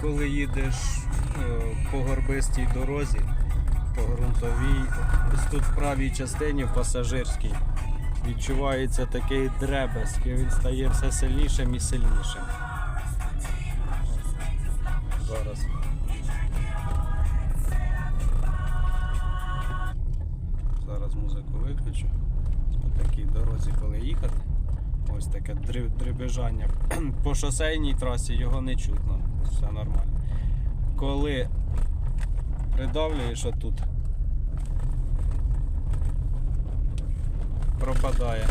коли їдеш е, по горбистій дорозі, по ґрунтовій, ось тут в правій частині, в пасажирській, відчувається такий дребезк, і він стає все сильнішим і сильнішим. Зараз. Зараз музику виключу. По такій дорозі, коли їхати. Ось таке дребежання. По шосейній трасі його не чутно. Все нормально. Коли придавлюєш отут, пропадає.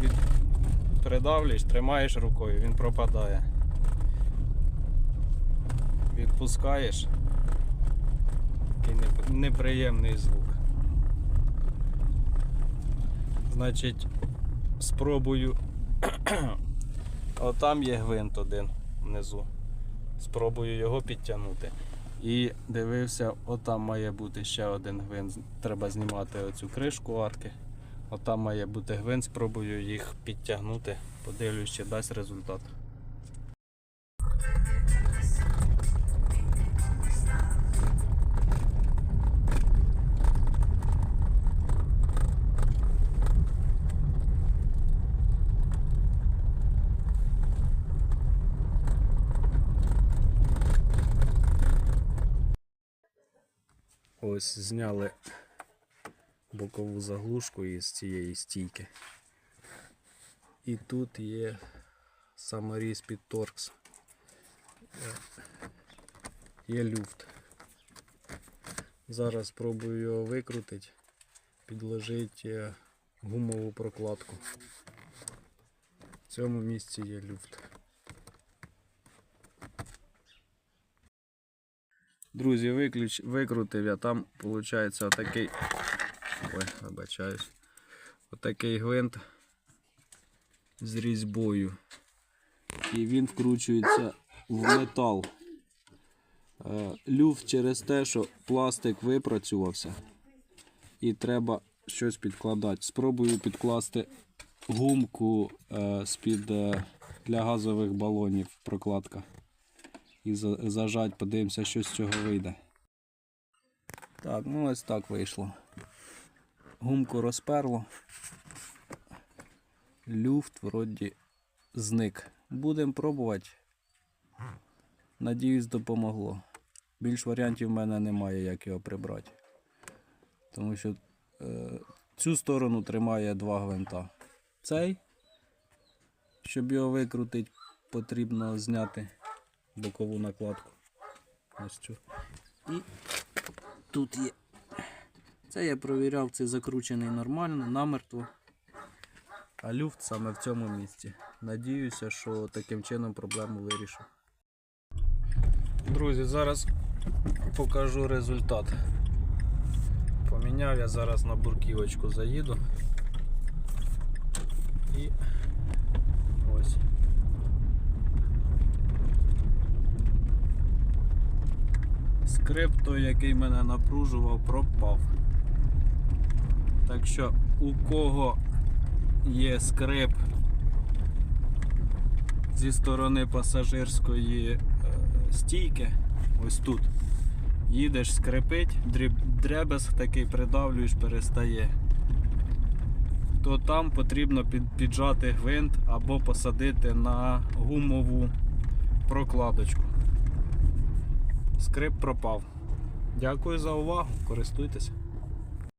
Від... Придавлюєш, тримаєш рукою, він пропадає. Відпускаєш. Такий неприємний звук. Значить, спробую. Отам є гвинт один внизу. Спробую його підтягнути. І дивився, отам має бути ще один гвинт. Треба знімати оцю кришку арки. Отам має бути гвинт, спробую їх підтягнути. Подивлюсь, чи дасть результат. Ось зняли бокову заглушку із цієї стійки. І тут є саморіз під торкс. Є люфт. Зараз спробую його викрутити, підложити е, гумову прокладку. В цьому місці є люфт. Друзі, виключ, викрутив я там, виходить, отакий. Ой, вибачаюсь. Отакий гвинт з різьбою. І він вкручується в метал. Е, Люфт через те, що пластик випрацювався. І треба щось підкладати. Спробую підкласти гумку е, з-під е, для газових балонів прокладка і зажать, подивимося, що з цього вийде. Так, ну ось так вийшло. Гумку розперло. Люфт вроді зник. Будемо пробувати. Надіюсь, допомогло. Більш варіантів в мене немає, як його прибрати. Тому що е, цю сторону тримає два гвинта. Цей, щоб його викрутити, потрібно зняти бокову накладку. Ось цю. І тут є. Це я провіряв, це закручений нормально, намертво. А люфт саме в цьому місці. Надіюся, що таким чином проблему вирішу. Друзі, зараз покажу результат. Поміняв я зараз на бурківочку заїду. І ось. Скрип той, який мене напружував, пропав. Так що у кого є скрип зі сторони пасажирської е, стійки, ось тут, їдеш, скрипить, дребезг такий придавлюєш, перестає. То там потрібно піджати гвинт або посадити на гумову прокладочку. Скрип пропав. Дякую за увагу, користуйтесь.